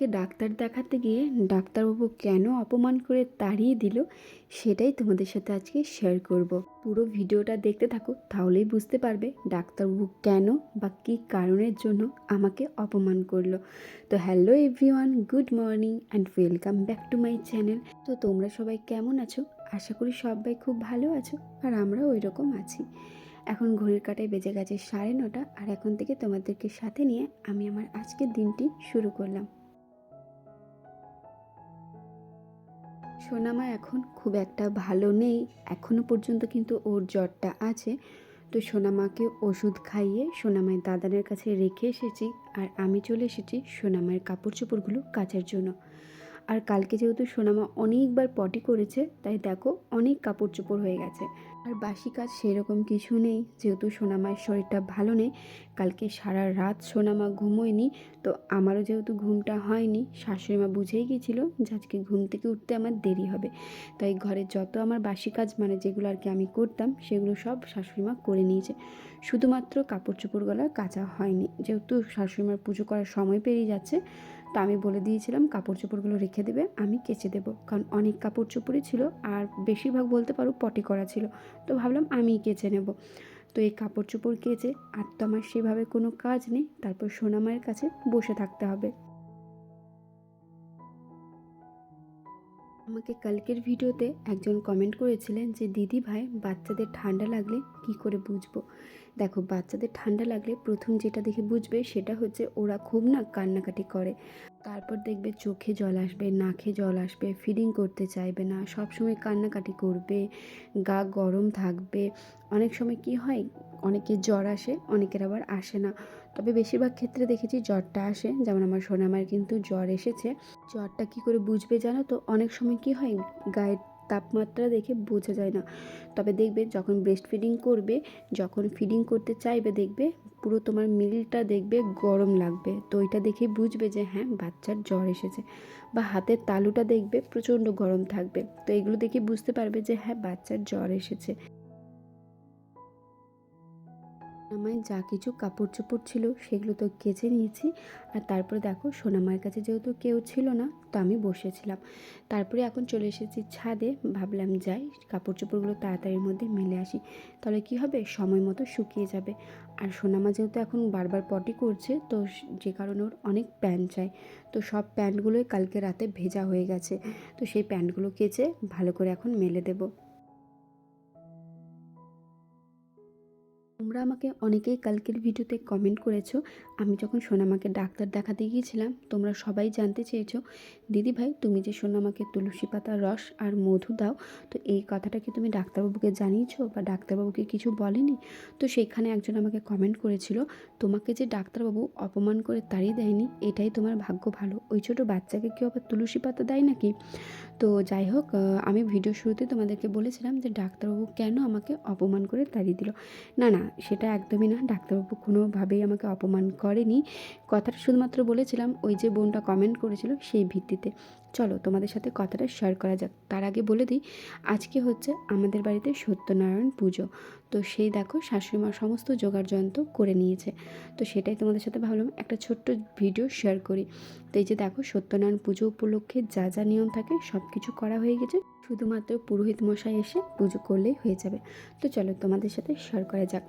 সোনামাকে ডাক্তার দেখাতে গিয়ে ডাক্তারবাবু কেন অপমান করে তাড়িয়ে দিল, সেটাই তোমাদের সাথে আজকে শেয়ার করব। পুরো ভিডিওটা দেখতে থাকো, তাহলেই বুঝতে পারবে ডাক্তারবাবু কেন বা কী কারণের জন্য আমাকে অপমান করল। তো hello everyone good morning and welcome back to my channel তো তোমরা সবাই কেমন আছো? আশা করি সবাই খুব ভালো আছো আর আমরা ওই রকম আছি। এখন ঘড়ির কাটায় বেজে গেছে সাড়ে নটা, আর এখন থেকে তোমাদেরকে সাথে নিয়ে আমি আমার আজকের দিনটি শুরু করলাম। সোনামা এখন খুব একটা ভালো নেই। এখনও পর্যন্ত কিন্তু ওর জ্বরটা আছে। তো সোনামাকে ওষুধ খাইয়ে সোনামায়ের দাদানের কাছে রেখে এসেছি। আর আমি চলে এসেছি সোনামায়ের কাপড় চোপড়গুলো কাচার জন্য। আর কালকে যেহেতু সোনামা অনেকবার পটি করেছে, তাই দেখো অনেক কাপড় চোপড় হয়ে গেছে। আর বাসি কাজ সেরকম কিছু নেই, যেহেতু সোনামায়ের শরীরটা ভালো নেই, কালকে সারা রাত সোনামা ঘুমোয়নি, তো আমারও যেহেতু ঘুমটা হয়নি, শাশুড়িমা বুঝেই গিয়েছিল যে আজকে ঘুম থেকে উঠতে আমার দেরি হবে। তাই ঘরে যত আমার বাসি কাজ মানে যেগুলো আর কি আমি করতাম, সেগুলো সব শাশুড়িমা করে নিয়েছে। শুধুমাত্র কাপড় চোপড়গুলো কাচা হয়নি, যেহেতু শাশুড়িমার পুজো করার সময় পেরিয়ে যাচ্ছে তো আমি বলে দিয়েছিলাম কাপড় চোপড়গুলো রেখে দেবে, আমি কেচে দেবো। কারণ অনেক কাপড় চোপড়ই ছিল আর বেশিরভাগ বলতে পারো পটি করা ছিল। তো ভাবলাম আমিই কেচে নেব। তো এই কাপড় চোপড় কেচে আর তো আমার সেভাবে কোনো কাজ নেই, তারপর সোনামায়ের কাছে বসে থাকতে হবে। আমাকে কালকের ভিডিওতে একজন কমেন্ট করেছিলেন যে, দিদি ভাই, বাচ্চাদের ঠান্ডা লাগলে কি করে বুঝব? দেখো, বাচ্চাদের ঠান্ডা লাগলে প্রথম যেটা দেখে বুঝবে সেটা হচ্ছে ওরা খুব না কান্নাকাটি করে। তারপর দেখবে চোখে জল আসবে, নাকে জল আসবে ফিডিং করতে চাইবে না সব সময় কান্নাকাটি করবে, গা গরম থাকবে। অনেক সময় কি হয়, অনেকের জ্বর আসে, অনেকের আবার আসে না। তবে বেশিরভাগ ক্ষেত্রে দেখেছি জ্বরটা আসে, যেমন আমার সোনামার কিন্তু জ্বর এসেছে। জ্বরটা কি করে বুঝবে জানো তো? অনেক সময় কি হয়, গায়ের তাপমাত্রা দেখে বোঝা যায় না। তবে দেখবে যখন ব্রেস্ট ফিডিং করবে, যখন ফিডিং করতে চাইবে দেখবে পুরো তোমার মিলটা দেখবে গরম লাগবে। তো এটা দেখে বুঝবে যে হ্যাঁ বাচ্চার জ্বর এসেছে বা হাতের তালুটা দেখবে প্রচণ্ড গরম থাকবে। তো এগুলো দেখে বুঝতে পারবে যে হ্যাঁ বাচ্চার জ্বর এসেছে। আমার যা কিছু কাপড় চোপড় ছিল সেগুলো তো কেচে নিয়েছি। আর তারপরে দেখো সোনামার কাছে যেহেতু কেউ ছিল না, তো আমি বসেছিলাম। তারপরে এখন চলে এসেছি ছাদে, ভাবলাম যাই কাপড় চোপড়গুলো তাড়াতাড়ির মধ্যে মেলে আসি। তাহলে কি হবে? সময় মতো শুকিয়ে যাবে। আর সোনামা যেহেতু এখন বারবার পটি করছে, তো যে কারণে ওর অনেক প্যান্ট চাই। তো সব প্যান্টগুলোই কালকে রাতে ভেজা হয়ে গেছে। তো সেই প্যান্টগুলো কেচে ভালো করে এখন মেলে দেবো। তোমরা আমাকে অনেকেই কালকের ভিডিওতে কমেন্ট করেছ। আমি যখন সোনামাকে ডাক্তার দেখাতে গিয়েছিলাম, তোমরা সবাই জানতে চেয়েছো, দিদি ভাই, তুমি যে সোনামাকে তুলসী পাতার রস আর মধু দাও, তো এই কথাটা কি তুমি ডাক্তারবাবুকে জানিয়েছো বা ডাক্তারবাবুকে কিছু বলেনি? তো সেখানে একজন আমাকে কমেন্ট করেছিল, তোমাকে যে ডাক্তারবাবু অপমান করে তাড়িয়ে দেয়নি, এটাই তোমার ভাগ্য ভালো। ওই ছোটো বাচ্চাকে কেউ আবার তুলসী পাতা দেয় নাকি? তো যাই হোক আমি ভিডিও শুরুতে তোমাদেরকে বলেছিলাম যে, ডাক্তারবাবু কেন আমাকে অপমান করে তাড়িয়ে দিল? না না সেটা একদমই না। ডাক্তারবাবু কোনোভাবেই আমাকে অপমান করেনি। কথাটা শুধুমাত্র বলেছিলাম, ওই যে বোনটা কমেন্ট করেছিল সেই ভিত্তিতে। চলো তোমাদের সাথে কথাটা শেয়ার করা যাক। তার আগে বলে দিই, আজকে হচ্ছে আমাদের বাড়িতে সত্যনারায়ণ পুজো। তো সেই দেখো শাশুড়িমা সমস্ত জোগাড় যন্ত্র করে নিয়েছে। তো সেটাই তোমাদের সাথে ভাবলাম একটা ছোট্ট ভিডিও শেয়ার করি। তো এই যে দেখো সত্যনারায়ণ পুজো উপলক্ষে যা যা নিয়ম থাকে সব কিছু করা হয়ে গেছে। শুধুমাত্র পুরোহিত মশাই এসে পুজো করলেই হয়ে যাবে। তো চলো তোমাদের সাথে শেয়ার করা যাক।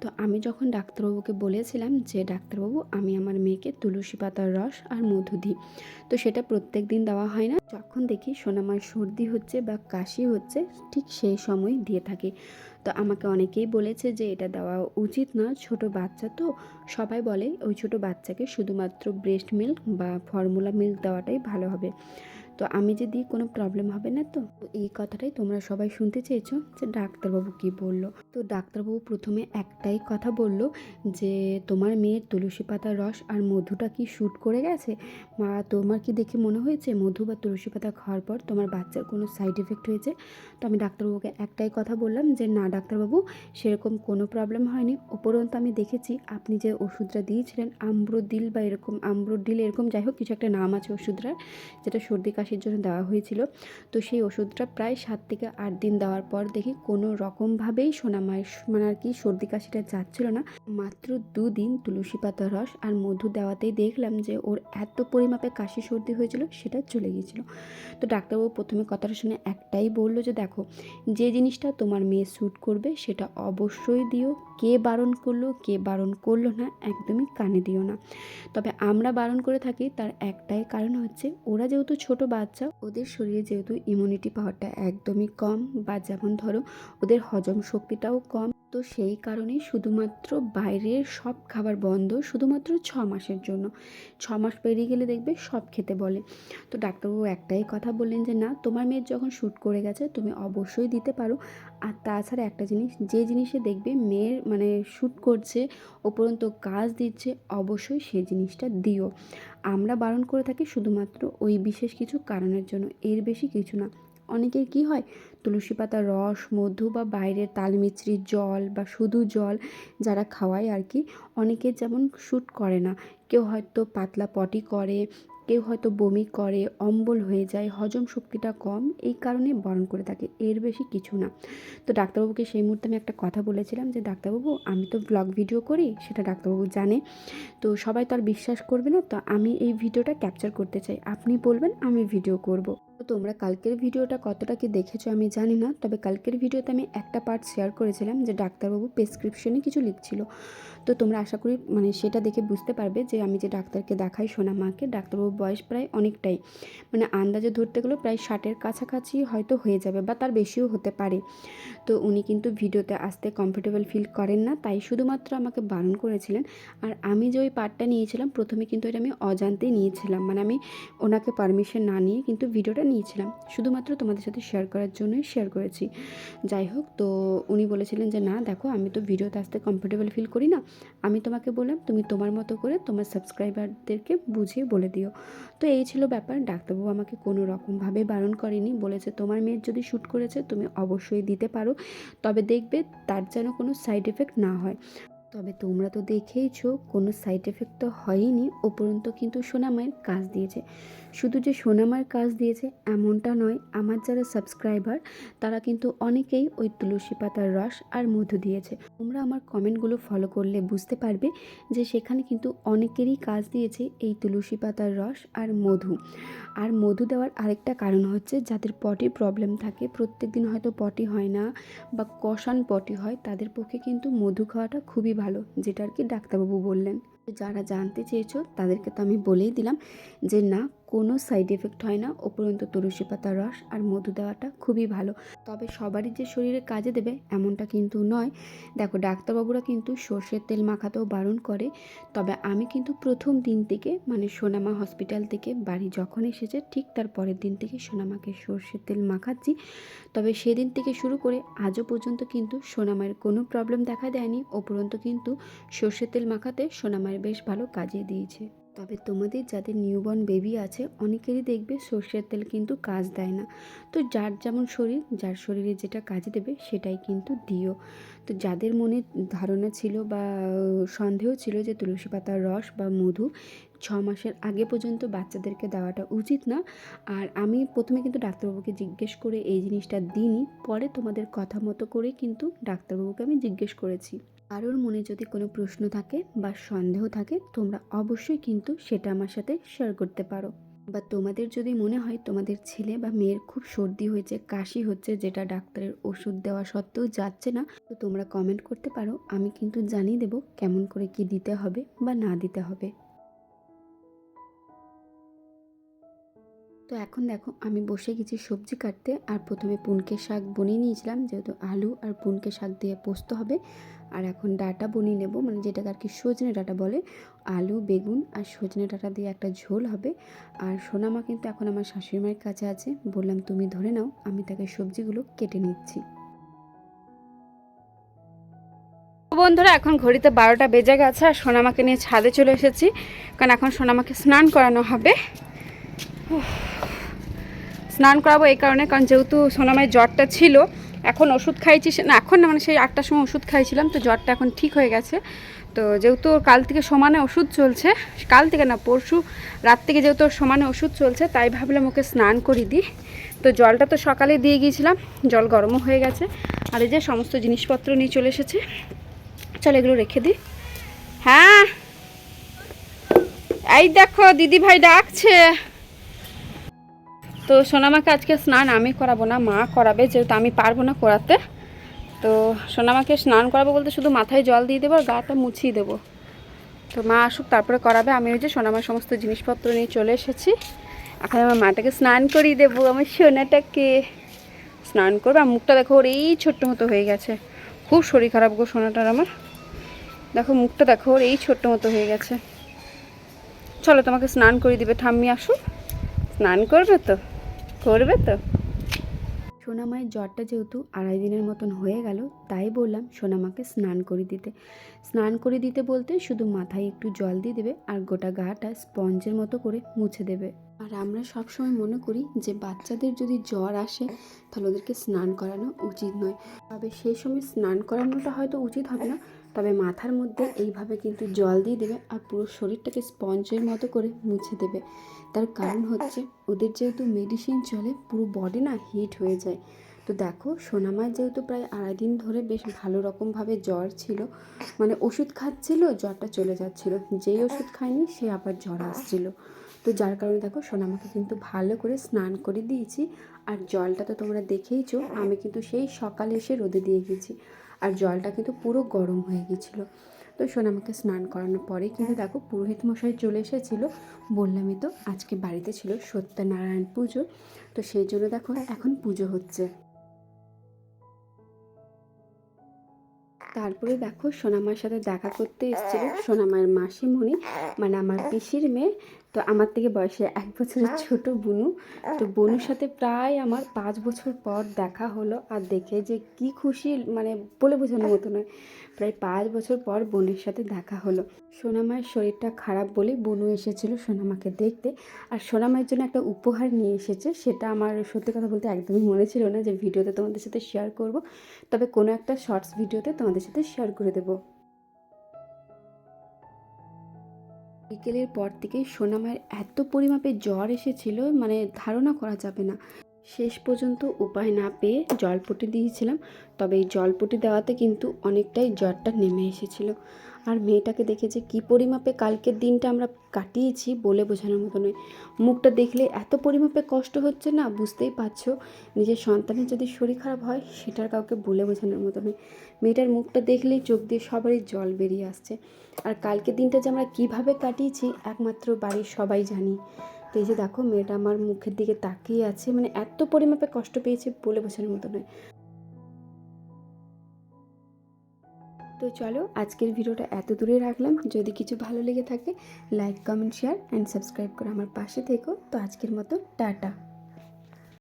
তো আমি যখন ডাক্তারবাবুকে বলেছিলাম যে, ডাক্তারবাবু, আমি আমার মেয়েকে তুলসী পাতার রস আর মধু দিই। তো সেটা প্রত্যেক দিন দেওয়া হয় না। যখন দেখি সোনামার সর্দি হচ্ছে বা কাশি হচ্ছে, ঠিক সেই সময় দিয়ে থাকি। তো আমাকে অনেকেই বলেছে যে এটা দেওয়া উচিত না ছোট বাচ্চা তো, সবাই বলে ওই ছোট বাচ্চাকে শুধুমাত্র ব্রেস্ট মিল্ক বা ফর্মুলা মিল্ক দেওয়াটাই ভালো হবে। তো আমি যে দিই, কোনো প্রবলেম হবে না তো? এই কথাটাই তোমরা সবাই শুনতে চেয়েছো যে ডাক্তারবাবু কি বলল? তো ডাক্তারবাবু প্রথমে একটাই কথা বলল যে, তোমার মেয়ের তুলসী পাতার রস আর মধুটা কি শ্যুট করে গেছে? মা, তোমার কি দেখে মনে হয়েছে মধু বা তুলসী পাতা খাওয়ার পর তোমার বাচ্চার কোনো সাইড এফেক্ট হয়েছে? তো আমি ডাক্তারবাবুকে একটাই কথা বললাম যে, না ডাক্তারবাবু, সেরকম কোনো প্রবলেম হয়নি। উপরন্ত আমি দেখেছি আপনি যে ওষুধটা দিয়েছিলেন আম্ব্রোদিল বা এরকম আম্ব্রোডিল এরকম যাই হোক, কিছু একটা নাম আছে ওষুধটার, যেটা সর্দি, কাশি কাশির জন্য দেওয়া হয়েছিল। তো সেই ওষুধটা প্রায় সাত থেকে আট দিন দেওয়ার পর দেখি কোনো রকমভাবেই সোনামায়ের মানে আর কি সর্দি কাশিটা যাচ্ছিল না। মাত্র দুদিন তুলসী পাতা রস আর মধু দেওয়াতেই দেখলাম যে ওর এত পরিমাপে কাশি সর্দি হয়েছিল সেটা চলে গিয়েছিল। তো ডাক্তারবাবু প্রথমে কথাটা শুনে একটাই বলল যে, দেখো, যে জিনিসটা তোমার মেয়ে শ্যুট করবে সেটা অবশ্যই দিও। কে বারণ করল, কে বারণ করল না একদমই কানে দিও না। তবে আমরা বারণ করে থাকি তার একটাই কারণ হচ্ছে ওরা যেহেতু ছোট বাচ্চা ওদের শরীরে যেহেতু ইমিউনিটি পাওয়ারটা একদমই কম বা যেমন ধরো ওদের হজম শক্তিটাও কম তো সেই কারণেই শুধুমাত্র বাইরের সব খাবার বন্ধ শুধুমাত্র ছ মাসের জন্য। ছ মাস পেরিয়ে গেলে দেখবে সব খেতে বলে। তো ডাক্তারবাবু একটাই কথা বললেন যে, না, তোমার মেয়ের যখন শ্যুট করে গেছে, তুমি অবশ্যই দিতে পারো। আর তাছাড়া একটা জিনিস, যে জিনিসে দেখবে মেয়ের মানে শ্যুট করছে, উপরন্ত কাজ দিচ্ছে, অবশ্যই সেই জিনিসটা দিও। আমরা বারণ করে থাকি শুধুমাত্র ওই বিশেষ কিছু কারণের জন্য, এর বেশি কিছু না। অনেকের কি হয় তুলসী পাতার রস, মধু বা বাইরের তালমিছরির জল বা শুধু জল যারা খাওয়ায় আর কি, অনেকে যেমন শ্যুট করে না। কেউ হয়তো পাতলা পটি করে, কেউ হয়তো বমি করে, অম্বল হয়ে যায়, হজম শক্তিটা কম, এই কারণে বরণ করে থাকে, এর বেশি কিছু না। তো ডাক্তারবাবুকে সেই মুহূর্তে আমি একটা কথা বলেছিলাম যে, ডাক্তারবাবু, আমি তো ব্লগ ভিডিও করি, সেটা ডাক্তারবাবু জানে। তো সবাই তো আর বিশ্বাস করবে না, তো আমি এই ভিডিওটা ক্যাপচার করতে চাই। আপনি বলবেন, আমি ভিডিও করব। তোমরা কালকের ভিডিওটা কতটা কি দেখেছ আমি জানি না, তবে কালকের ভিডিওতে আমি একটা পার্ট শেয়ার করেছিলাম যে ডাক্তারবাবু প্রেসক্রিপশনে কিছু লিখছিল। তো তোমরা আশা করি মানে সেটা দেখে বুঝতে পারবে যে আমি যে ডাক্তারকে দেখাই সোনা মাকে, ডাক্তারবাবুর বয়স প্রায় অনেকটাই। মানে আন্দাজে ধরতে গেলে প্রায় ষাটের কাছাকাছি হয়তো হয়ে যাবে বা তার বেশিও হতে পারে। তো উনি কিন্তু ভিডিওতে আসতে কমফোর্টেবল ফিল করেন না, তাই শুধুমাত্র আমাকে বারণ করেছিলেন। আর আমি যে ওই পার্টটা নিয়েছিলাম, প্রথমে কিন্তু এটা আমি অজান্তেই নিয়েছিলাম। মানে আমি ওনাকে পারমিশন না নিয়ে কিন্তু ভিডিওটা নিয়েছিলাম। শুধুমাত্র তোমাদের সাথে শেয়ার করার জন্যই শেয়ার করেছি। যাই হোক, তো উনি বলেছিলেন যে, না, দেখো, আমি তো ভিডিওতে আসতে কমফোর্টেবল ফিল করি না। আমি তোমাকে বললাম, তুমি তোমার মতো করে তোমার সাবস্ক্রাইবারদেরকে বুঝিয়ে বলে দিও। তো এই ছিল ব্যাপার। ডাক্তারবাবু আমাকে কোনো রকমভাবে বারণ করেনি। বলেছে, তোমার মেয়ের যদি শ্যুট করেছে, তুমি অবশ্যই দিতে পারো। তবে দেখবে, তার যেন কোনো সাইড এফেক্ট না হয়। তবে তোমরা তো দেখেইছো, কোনো সাইড এফেক্ট তো হয়নি। উপরন্ত কিন্তু সোনামায়ের কাজ দিয়েছে। শুধু যে সোনামায়ের কাজ দিয়েছে এমনটা নয়, আমার যারা সাবস্ক্রাইবার তারা কিন্তু অনেকেই ওই তুলসী পাতার রস আর মধু দিয়েছে। তোমরা আমার কমেন্টগুলো ফলো করলে বুঝতে পারবে যে সেখানে কিন্তু অনেকেরই কাজ দিয়েছে এই তুলসী পাতার রস আর মধু। আর মধু দেওয়ার আরেকটা কারণ হচ্ছে যাদের পটির প্রবলেম থাকে প্রত্যেক দিন হয়তো পটি হয় না বা কষান পটি হয়, তাদের পক্ষে কিন্তু মধু খাওয়াটা খুবই ভালো, যেটা আর কি ডাক্তারবাবু বললেন। যারা জানতে চেয়েছো তাদেরকে তো আমি বলেই দিলাম যে না কোনো সাইড এফেক্ট হয় না। উপরন্ত তুলসী পাতার রস আর মধু দেওয়াটা খুবই ভালো। তবে সবারই যে শরীরে কাজে দেবে এমনটা কিন্তু নয়। দেখো, ডাক্তারবাবুরা কিন্তু সর্ষের তেল মাখাতেও বারণ করে। তবে আমি কিন্তু প্রথম দিন থেকে মানে সোনামা হসপিটাল থেকে বাড়ি যখন এসেছে, ঠিক তার পরের দিন থেকে সোনামাকে সর্ষের তেল মাখাচ্ছি। তবে সেদিন থেকে শুরু করে আজও পর্যন্ত কিন্তু সোনামায়ের কোনো প্রবলেম দেখা দেয়নি। উপরন্ত কিন্তু সর্ষের তেল মাখাতে সোনামায়ের বেশ ভালো কাজে দিয়েছে। তবে তোমাদের যাদের নিউবর্ন বেবি আছে, অনেকেরই দেখবে সর্ষের তেল কিন্তু কাজ দেয় না। তো যার যেমন শরীর, যার শরীরে যেটা কাজে দেবে সেটাই কিন্তু দিও। তো যাদের মনে ধারণা ছিল বা সন্দেহ ছিল যে তুলসী পাতার রস বা মধু ছ মাসের আগে পর্যন্ত বাচ্চাদেরকে দেওয়াটা উচিত না, আর আমি প্রথমে কিন্তু ডাক্তারবাবুকে জিজ্ঞেস করে এই জিনিসটা দিইনি, পরে তোমাদের কথা মতো করে কিন্তু ডাক্তারবাবুকে আমি জিজ্ঞেস করেছি। কারোর মনে যদি কোনো প্রশ্ন থাকে বা সন্দেহ থাকে, তোমরা অবশ্যই কিন্তু সেটা আমার সাথে শেয়ার করতে পারো। বা তোমাদের যদি মনে হয় তোমাদের ছেলে বা মেয়ের খুব সর্দি হয়েছে, কাশি হচ্ছে, যেটা ডাক্তারের ওষুধ দেওয়া সত্ত্বেও যাচ্ছে না, তো তোমরা কমেন্ট করতে পারো। আমি কিন্তু জানিয়ে দেবো কেমন করে কি দিতে হবে বা না দিতে হবে। তো এখন দেখো, আমি বসে গেছি সবজি কাটতে। আর প্রথমে পুনকে শাক বনিয়ে নিয়েছিলাম, যেহেতু আলু আর পুনকে শাক দিয়ে পোস্ত হবে। আর এখন ডাটা বনিয়ে নেব মানে যেটাকে আর কি সজনে ডাটা বলে। আলু, বেগুন আর সজনে ডাটা দিয়ে একটা ঝোল হবে। আর সোনামা কিন্তু এখন আমার শাশুড়ি মায়ের কাছে আছে। বললাম, তুমি ধরে নাও, আমি তাকে সবজিগুলো কেটে নিচ্ছি। বন্ধুরা, এখন ঘড়িতে বারোটা বেজে গেছে, আর সোনামাকে নিয়ে ছাদে চলে এসেছি। কারণ এখন সোনামাকে স্নান করানো হবে। স্নান করাবো এই কারণে, কারণ যেহেতু সোনামায়ের জ্বরটা ছিল, এখন ওষুধ খাইছি না, এখন মানে সেই আটটার সময় ওষুধ খাইছিলাম, তো জ্বরটা এখন ঠিক হয়ে গেছে। তো যেহেতু কাল থেকে সমানে ওষুধ চলছে, কাল থেকে না, পরশু রাত থেকে যেহেতু সমানে ওষুধ চলছে, তাই ভাবলাম ওকে স্নান করি দিই। তো জলটা তো সকালে দিয়ে গিয়েছিলাম, জল গরমও হয়ে গেছে। আর এই যে সমস্ত জিনিসপত্র নিয়ে চলে এসেছে, চল এগুলো রেখে দিই। হ্যাঁ? এই দেখো দিদি ভাই ডাকছে। তো সোনামাকে আজকে স্নান আমি করাবো না, মা করাবে, যেহেতু আমি পারব না করাতে। তো সোনামাকে স্নান করাবো বলতে শুধু মাথায় জল দিয়ে দেবো আর গাটা মুছিয়ে দেবো। তো মা আসুক, তারপরে করাবে। আমি ওই যে সোনামার সমস্ত জিনিসপত্র নিয়ে চলে এসেছি। এখন আমার মাটাকে স্নান করিয়ে দেবো আমার সোনাটাকে। স্নান করবে, আর মুখটা দেখো, ওর এই ছোট্ট মতো হয়ে গেছে। খুব শরীর খারাপ গো সোনাটার আমার। দেখো, মুখটা দেখো, ওর এই ছোট্ট মতো হয়ে গেছে। চলো তোমাকে স্নান করিয়ে দিবে, ঠাম্মি আসুক। স্নান করবে তো? করবে তো? সোনামায়ের জ্বরটা যেহেতু আড়াই দিনের মতন হয়ে গেল, তাই বললাম সোনামাকে স্নান করে দিতে। স্নান করে দিতে বলতে শুধু মাথায় একটু জল দিয়ে দেবে আর গোটা গাটা স্পঞ্জের মতো করে মুছে দেবে। আর আমরা সবসময় মনে করি যে বাচ্চাদের যদি জ্বর আসে, তাহলে ওদেরকে স্নান করানো উচিত নয়। তবে সেই সময় স্নান করানোটা হয়তো উচিত হবে না তবে মাথার মধ্যে এইভাবে কিন্তু জল দিয়ে দেবে আর পুরো শরীরটাকে স্পঞ্জের মতো করে মুছে দেবে। তার কারণ হচ্ছে ওদের যেহেতু মেডিসিন চলে, পুরো বডি না হিট হয়ে যায়। তো দেখো, সোনামার যেহেতু প্রায় আড়াই দিন ধরে বেশ ভালো রকমভাবে জ্বর ছিল মানে ওষুধ খাচ্ছিল, জ্বরটা চলে যাচ্ছিল। যেই ওষুধ খায়নি, সে আবার জ্বর আসছিল। তো যার কারণে দেখো, সোনামাকে কিন্তু ভালো করে স্নান করে দিয়েছি। আর জলটা তো তোমরা দেখেইছো, আমি কিন্তু সেই সকালে এসে রোদে দিয়ে গেছি। আর জলটা কিন্তু পুরো গরম হয়ে গেছিল। তো সোনামাকে স্নান করানোর পরে কিন্তু দেখো পুরোহিত মশাই চলে এসেছিল। বললামই তো আজকে বাড়িতে ছিল সত্যনারায়ণ পুজো, তো সেই জন্য দেখো এখন পুজো হচ্ছে। তারপরে দেখো সোনামার সাথে দেখা করতে এসেছিল সোনামায়ের মাসিমণি মানে আমার পিসির মেয়ে তো আমার থেকে বয়সে এক বছরের ছোট বুনু। তো বনুর সাথে প্রায় আমার পাঁচ বছর পর দেখা হলো আর দেখে যে কি খুশি মানে বলে বোঝানোর মতো নয়। প্রায় পাঁচ বছর পর বোনের সাথে দেখা হলো। সোনামায়ের শরীরটা খারাপ বলে বনু এসেছিল সোনামাকে দেখতে। আর সোনামায়ের জন্য একটা উপহার নিয়ে এসেছে সেটা আমার সত্যি কথা বলতে একদমই মনে ছিল না যে ভিডিওতে তোমাদের সাথে শেয়ার করব। তবে কোনো একটা শর্টস ভিডিওতে তোমাদের সাথে শেয়ার করে দেবো। বিকেলের পর থেকে সোনামায়ের এত পরিমাপে জ্বর এসেছিল মানে ধারণা করা যাবে না। শেষ পর্যন্ত উপায় না পেয়ে জলপটি দিয়েছিলাম। তবে এই জলপটি দেওয়াতে কিন্তু অনেকটাই জ্বরটা নেমে এসেছিল। আর মেয়েটাকে দেখে যে কী পরিমাপে কালকের দিনটা আমরা কাটিয়েছি বলে বোঝানোর মতো নয়। মুখটা দেখলে এত পরিমাপে কষ্ট হচ্ছে না বুঝতেই পারছ? নিজের সন্তানের যদি শরীর খারাপ হয়, সেটার কাউকে বলে বোঝানোর মতো নয়। মেয়েটার মুখটা দেখলেই চোখ দিয়ে সবারই জল বেরিয়ে আসছে। আর কালকের দিনটা যে আমরা কীভাবে কাটিয়েছি, একমাত্র বাড়ির সবাই জানি। তো এই যে দেখো, মেয়েটা আমার মুখের দিকে তাকিয়ে আছে মানে এত পরিমাপে কষ্ট পেয়েছে বলে বোঝানোর মতো নয়। তো চলো, আজকের ভিডিওটা এত দূরে রাখলাম। যদি কিছু ভালো লেগে থাকে like comment share and subscribe করে আমার পাশে থেকো। তো আজকের মতো, টাটা।